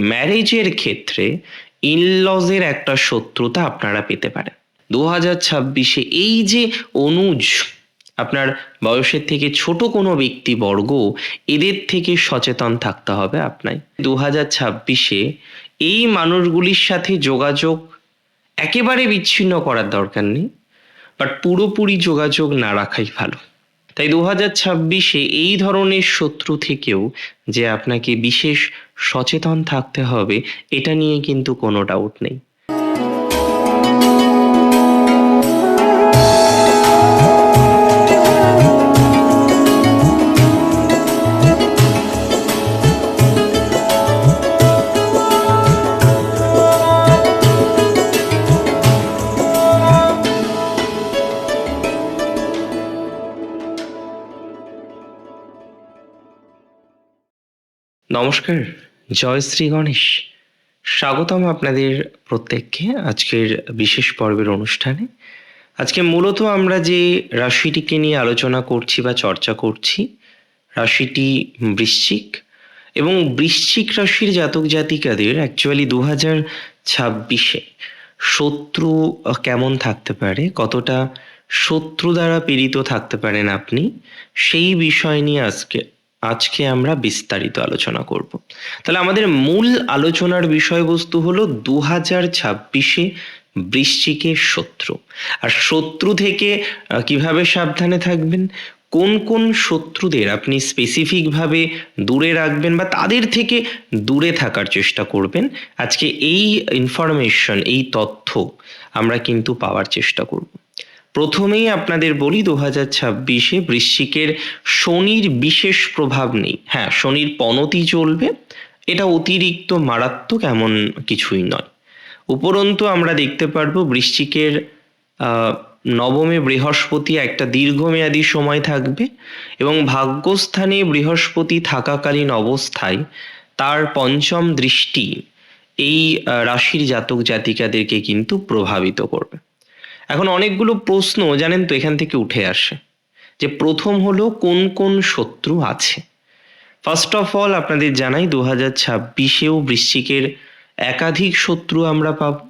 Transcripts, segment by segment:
ম্যারেজের ক্ষেত্রে ইনলজের একটা শত্রুতা আপনারা পেতে পারেন। দু হাজার ছাব্বিশে এই যে অনুজ, আপনার বয়সের থেকে ছোট কোনো ব্যক্তিবর্গ, এদের থেকে সচেতন থাকতে হবে আপনার দু হাজার ছাব্বিশে এই মানুষগুলির সাথে যোগাযোগ একেবারে বিচ্ছিন্ন করার দরকার নেই বাট পুরোপুরি যোগাযোগ না রাখাই ভালো। তাই দু হাজার ছাব্বিশে এই ধরনের শত্রু থেকেও যে আপনাকে বিশেষ সচেতন থাকতে হবে এটা নিয়ে কিন্তু কোনো ডাউট নেই। নমস্কার। জয় শ্রী গণেশ। স্বাগতম আপনাদের প্রত্যেককে আজকের বিশেষ পর্বের অনুষ্ঠানে। আজকে মূলত আমরা যে রাশিটিকে নিয়ে আলোচনা করছি বা চর্চা করছি, রাশিটি বৃশ্চিক এবং বৃশ্চিক রাশির জাতক জাতিকাদের অ্যাকচুয়ালি দু হাজার ছাব্বিশে শত্রু কেমন থাকতে পারে, কতটা শত্রু দ্বারা পীড়িত থাকতে পারেন আপনি, সেই বিষয় নিয়ে আজকে আজকে আমরা বিস্তারিত আলোচনা করব। তাহলে আমাদের মূল আলোচনার বিষয়বস্তু হলো দু হাজার ছাব্বিশে বৃশ্চিকের শত্রু। আর শত্রু থেকে কীভাবে সাবধানে থাকবেন? কোন কোন শত্রুদের আপনি স্পেসিফিকভাবে দূরে রাখবেন বা তাদের থেকে দূরে থাকার চেষ্টা করবেন? আজকে এই ইনফরমেশন এই তথ্য আমরা কিন্তু পাওয়ার চেষ্টা করব। প্রথমেই আপনাদের বলি দু হাজার ছাব্বিশে বৃশ্চিকের শনির বিশেষ প্রভাব নেই। হ্যাঁ শনির পনতি চলবে। এটা অতিরিক্ত মারাত্মক এমন কিছুই নয়। উপরন্তু আমরা দেখতে পারব বৃশ্চিকের নবমে বৃহস্পতি একটা দীর্ঘমেয়াদী সময় থাকবে এবং ভাগ্যস্থানে বৃহস্পতি থাকাকালীন অবস্থায় তার পঞ্চম দৃষ্টি এই রাশির জাতক জাতিকাদেরকে কিন্তু প্রভাবিত করবে। এখন অনেকগুলো প্রশ্ন জানেন তো এখান থেকে উঠে আসে। যে প্রথম হলো, কোন কোন শত্রু আছে? ফার্স্ট অফ অল আপনাদের জানাই দু হাজার ছাব্বিশেও বৃশ্চিকের একাধিক শত্রু আমরা পাব।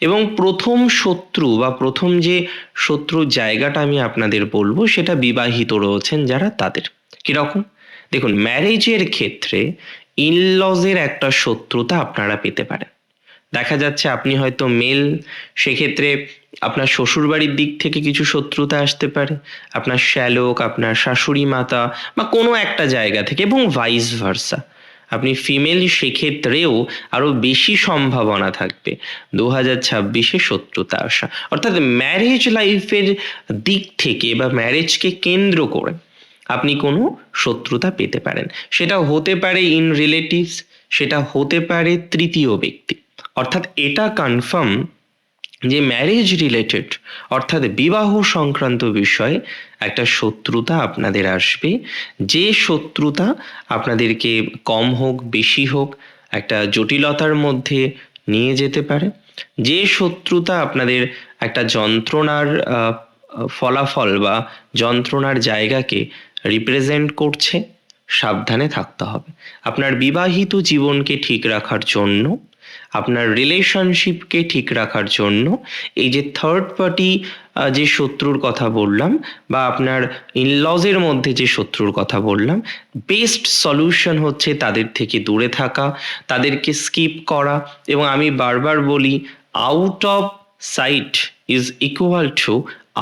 এবং প্রথম শত্রু বা প্রথম যে শত্রু জায়গাটা আমি আপনাদের বলব, সেটা বিবাহিত রয়েছেন যারা তাদের। কীরকম? দেখুন ম্যারেজের ক্ষেত্রে ইনলজের একটা শত্রুতা আপনারা পেতে পারেন। দেখা যাচ্ছে আপনি হয়তো মেল সেক্ষেত্রে আপনার শ্বশুরবাড়ির দিক থেকে কিছু শত্রুতা আসতে পারে, আপনার শ্যালক, আপনার শাশুড়ি মাতা বা কোনো একটা জায়গা থেকে এবং ভাইস ভার্সা আপনি ফিমেল সেক্ষেত্রেও আরও বেশি সম্ভাবনা থাকবে দু হাজার ছাব্বিশে শত্রুতা আসা। অর্থাৎ ম্যারেজ লাইফের দিক থেকে বা ম্যারেজকে কেন্দ্র করে আপনি কোনো শত্রুতা পেতে পারেন। সেটা হতে পারে ইন রিলেটিভস সেটা হতে পারে তৃতীয় ব্যক্তি। অর্থাৎ এটা কনফার্ম যে ম্যারেজ রিলেটেড অর্থাৎ বিবাহ সংক্রান্ত বিষয়ে একটা শত্রুতা আপনাদের আসবে। যে শত্রুতা আপনাদেরকে কম হোক, বেশি হোক, একটা জটিলতার মধ্যে নিয়ে যেতে পারে। যে শত্রুতা আপনাদের একটা যন্ত্রণার ফলাফল বা যন্ত্রণার জায়গাকে রিপ্রেজেন্ট করছে, সাবধানে থাকতে হবে। আপনার বিবাহিত জীবনকে ঠিক রাখার জন্য আপনার রিলেশনশিপকে ঠিক রাখার জন্য এই যে থার্ড পার্টি যে শত্রুর কথা বললাম বা আপনার ইনলজের মধ্যে যে শত্রুর কথা বললাম বেস্ট সলিউশন হচ্ছে তাদের থেকে দূরে থাকা, তাদেরকে স্কিপ করা এবং আমি বারবার বলি out of sight is equal to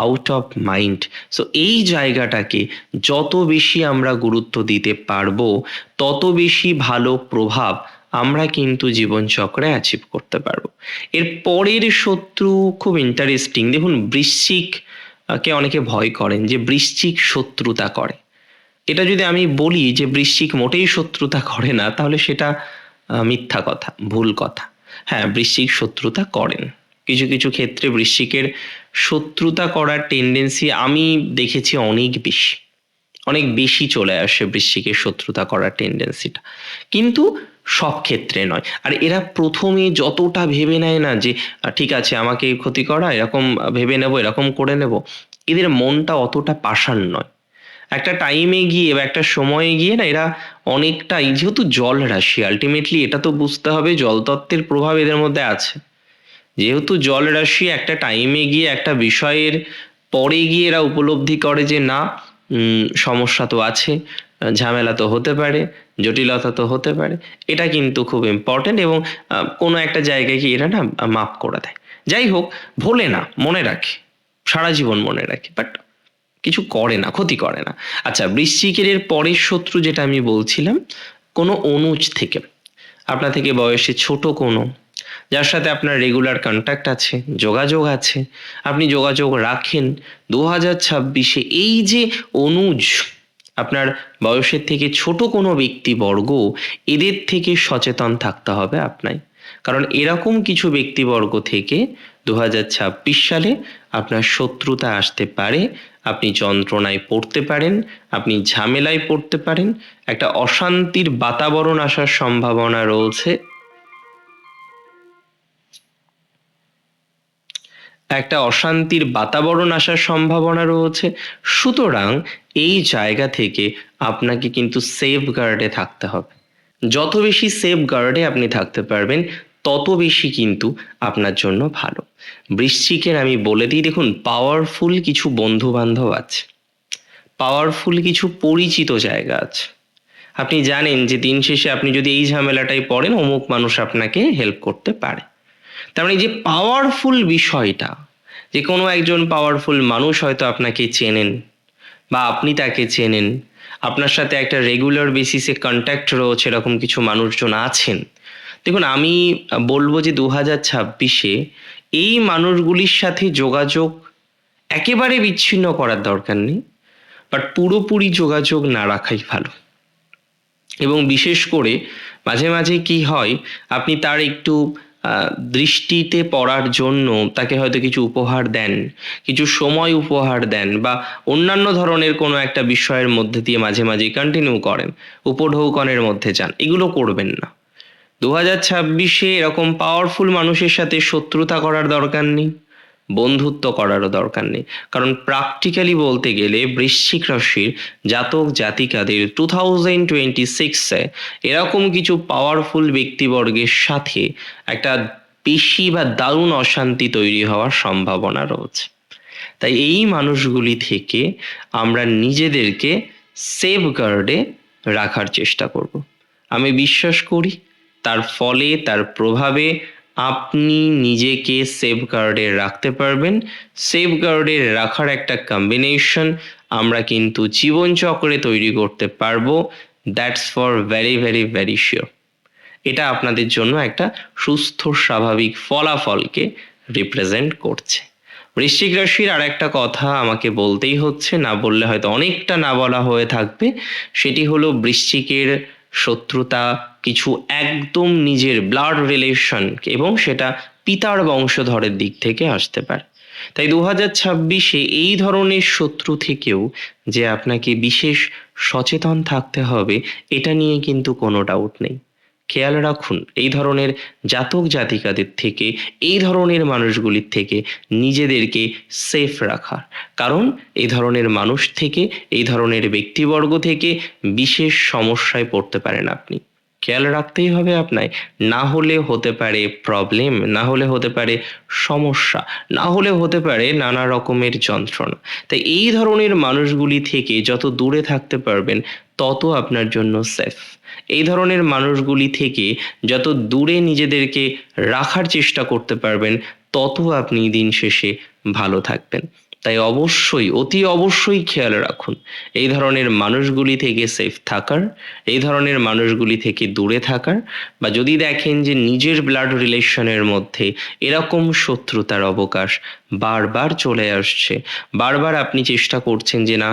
out of mind so এই জায়গাটাকে যত বেশি আমরা গুরুত্ব দিতে পারব, তত বেশি ভালো প্রভাব আমরা কিন্তু জীবনচক্রে অ্যাচিভ করতে পারব। এর পরের শত্রু খুব ইন্টারেস্টিং দেখুন বৃশ্চিক কে অনেকে ভয় করেন যে বৃশ্চিক শত্রুতা করে। এটা যদি আমি বলি যে বৃশ্চিক মোটেই শত্রুতা করে না, তাহলে সেটা মিথ্যা কথা, ভুল কথা। হ্যাঁ বৃশ্চিক শত্রুতা করেন। কিছু কিছু ক্ষেত্রে বৃশ্চিকের শত্রুতা করার টেন্ডেন্সি আমি দেখেছি অনেক বেশি। অনেক বেশি চলে আসে বৃশ্চিকের শত্রুতা করার টেন্ডেন্সিটা কিন্তু সব ক্ষেত্রে নয়। আর এরা প্রথমে যতটা ভেবে নেয় না যে ঠিক আছে, আমাকে ক্ষতি করা, এরকম ভেবে নেব, এরকম করে নেব, এদের মনটা অতটা পাষাণ নয়। একটা টাইমে গিয়ে বা একটা সময়ে গিয়ে না, এরা অনেকটাই যেহেতু জল রাশি আলটিমেটলি এটা তো বুঝতে হবে, জলতত্ত্বের প্রভাব এদের মধ্যে আছে। যেহেতু জল রাশি একটা টাইমে গিয়ে একটা বিষয়ের পরে গিয়ে এরা উপলব্ধি করে যে, না সমস্যা তো আছে। ঝামেলা তো হতে পারে, জটিলতা তো হতে পারে। এটা কিন্তু খুব ইম্পর্টেন্ট এবং কোনো একটা জায়গায় গিয়ে এরা না মাপ করে দেয়। যাই হোক, ভোলে না, মনে রাখে। সারা জীবন মনে রাখে বাট কিছু করে না, ক্ষতি করে না। আচ্ছা বৃশ্চিকের পরের শত্রু যেটা আমি বলছিলাম, কোনো অনুজ থেকে। আপনার থেকে বয়সে ছোট কোনো, যার সাথে আপনার রেগুলার কন্ট্যাক্ট আছে, যোগাযোগ আছে, আপনি যোগাযোগ রাখেন দু হাজার ছাব্বিশে এই যে অনুজ আপনার বয়সের থেকে ছোট কোনো ব্যক্তিবর্গ এদের থেকে সচেতন থাকতে হবে আপনাই কারণ এরকম কিছু ব্যক্তিবর্গ থেকে দু হাজার ছাব্বিশ সালে আপনার শত্রুতা আসতে পারে, আপনি যন্ত্রণায় পড়তে পারেন, আপনি ঝামেলায় পড়তে পারেন, একটা অশান্তির বাতাবরণ আসার সম্ভাবনা রয়েছে। একটা অশান্তির বাতাবরণ আসার সম্ভাবনা রয়েছে। সুতরাং এই জায়গা থেকে আপনাকে কিন্তু সেফ গার্ডে থাকতে হবে। যত বেশি সেফ গার্ডে আপনি থাকতে পারবেন, তত বেশি কিন্তু আপনার জন্য ভালো। বৃশ্চিকের আমি বলে দিই, দেখুন পাওয়ারফুল কিছু বন্ধু বান্ধব আছে। পাওয়ারফুল কিছু পরিচিত জায়গা আছে। আপনি জানেন যে দিন শেষে আপনি যদি এই ঝামেলাটায় পড়েন, অমুক মানুষ আপনাকে হেল্প করতে পারে। তার মানে যে পাওয়ারফুল বিষয়টা, যে কোনো একজন পাওয়ারফুল মানুষ হয়তো আপনাকে চেনেন। বা আপনি তাকে চেনেন, আপনার সাথে একটা রেগুলার বেসিসে কন্ট্যাক্ট রয়েছে এরকম কিছু মানুষজন আছেন। দেখুন, আমি বলব যে দু হাজার ছাব্বিশে এই মানুষগুলির সাথে যোগাযোগ একেবারে বিচ্ছিন্ন করার দরকার নেই বাট পুরোপুরি যোগাযোগ না রাখাই ভালো। এবং বিশেষ করে মাঝে মাঝে কি হয়, আপনি তার একটু দৃষ্টিতে পড়ার জন্য তাকে হয়তো কিছু উপহার দেন, কিছু সময় উপহার দেন বা অন্যান্য ধরনের কোনো একটা বিষয়ের মধ্যে দিয়ে মাঝে মাঝে কন্টিনিউ করেন, উপঢৌকনের মধ্যে যান, এগুলো করবেন না। দু হাজার ছাব্বিশে এরকম পাওয়ারফুল মানুষের সাথে শত্রুতা করার দরকার নেই। বন্ধুত্ব করারও দরকার নেই। কারণ প্র্যাকটিক্যালি বলতে গেলে বৃশ্চিক রাশির জাতক জাতিকাদের টু থাউজেন্ড টোয়েন্টি সিক্সে এরকম কিছু পাওয়ারফুল ব্যক্তিবর্গের সাথে একটা বেশি বা দারুণ অশান্তি তৈরি হওয়ার সম্ভাবনা রয়েছে। তাই এই মানুষগুলি থেকে আমরা নিজেদেরকে সেফ গার্ডে রাখার চেষ্টা করব। আমি বিশ্বাস করি তার ফলে, তার প্রভাবে আপনি নিজেকে সেফ গার্ডে রাখতে পারবেন। সেফ গার্ডে রাখার একটা কম্বিনেশন আমরা কিন্তু জীবনচক্রে তৈরি করতে পারব। That's for very very very sure এটা আপনাদের জন্য একটা সুস্থ, স্বাভাবিক ফলাফলকে রিপ্রেজেন্ট করছে। বৃশ্চিক রাশির আর একটা কথা আমাকে বলতেই হচ্ছে, না বললে হয়তো অনেকটা না বলা হয়ে থাকবে। সেটি হলো বৃশ্চিকের শত্রুতা, কিছু একদম নিজের ব্লাড রিলেশন এবং সেটা পিতার বংশধরের দিক থেকে আসতে পারে। তাই দু হাজার ছাব্বিশে এই ধরনের শত্রু থেকেও যে আপনাকে বিশেষ সচেতন থাকতে হবে, এটা নিয়ে কিন্তু কোনো ডাউট নেই। খেয়াল রাখুন, এই ধরনের জাতক জাতিকাদের থেকে, এই ধরনের মানুষগুলির থেকে নিজেদেরকে সেফ রাখার। কারণ, এই ধরনের মানুষ থেকে, এই ধরনের ব্যক্তিবর্গ থেকে বিশেষ সমস্যায় পড়তে পারেন আপনি। খেয়াল রাখতেই হবে আপনায় না হলে হতে পারে প্রবলেম না হলে হতে পারে সমস্যা, না হলে হতে পারে নানা রকমের যন্ত্রণা। তাই এই ধরনের মানুষগুলি থেকে যত দূরে থাকতে পারবেন, তত আপনার জন্য সেফ এই ধরনের মানুষগুলি থেকে যত দূরে নিজেদেরকে রাখার চেষ্টা করতে পারবেন, তত আপনি দিন শেষে ভালো থাকবেন। তাই অবশ্যই, অতি অবশ্যই খেয়াল রাখুন, এই ধরনের মানুষগুলি থেকে সেফ থাকার, এই ধরনের মানুষগুলি থেকে দূরে থাকার বা যদি দেখেন যে নিজের ব্লাড রিলেশনের মধ্যে এরকম শত্রুতার অবকাশ বারবার চলে আসছে, বারবার আপনি চেষ্টা করছেন যে না,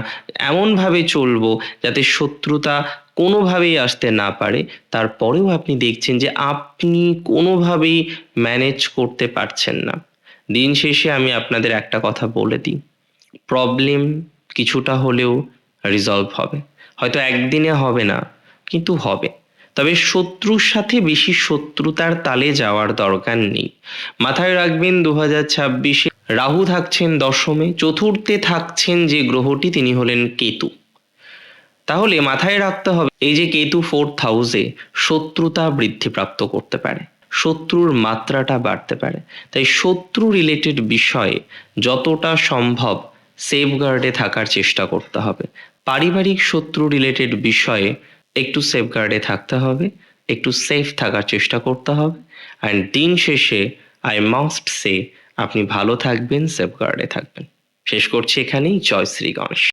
এমনভাবে চলবো যাতে শত্রুতা কোনোভাবেই আসতে না পারে, তারপরেও আপনি দেখছেন যে আপনি কোনোভাবেই ম্যানেজ করতে পারছেন না। দিন শেষে আমি আপনাদের একটা কথা বলে দিই। প্রবলেম কিছুটা হলেও রিজলভ হবে। হয়তো একদিনে হবে না, কিন্তু হবে। তবে শত্রুর সাথে বেশি শত্রুতার তালে যাওয়ার দরকার নেই। মাথায় রাখবেন দু হাজার ছাব্বিশে রাহু থাকছেন দশমে, চতুর্থে থাকছেন যে গ্রহটি, তিনি হলেন কেতু। তাহলে মাথায় রাখতে হবে, এই যে কেতু ফোর্থ হাউসে শত্রুতা বৃদ্ধিপ্রাপ্ত করতে পারে। শত্রুর মাত্রাটা বাড়তে পারে। তাই শত্রু রিলেটেড বিষয়ে যতটা সম্ভব সেফগার্ডে থাকার চেষ্টা করতে হবে। পারিবারিক শত্রু রিলেটেড বিষয়ে একটু সেফগার্ডে থাকতে হবে, একটু সেফ থাকার চেষ্টা করতে হবে অ্যান্ড দিন শেষে আই মাস্ট সে আপনি ভালো থাকবেন সেফগার্ডে থাকবেন। শেষ করছি এখানেই। জয় শ্রী গণেশ।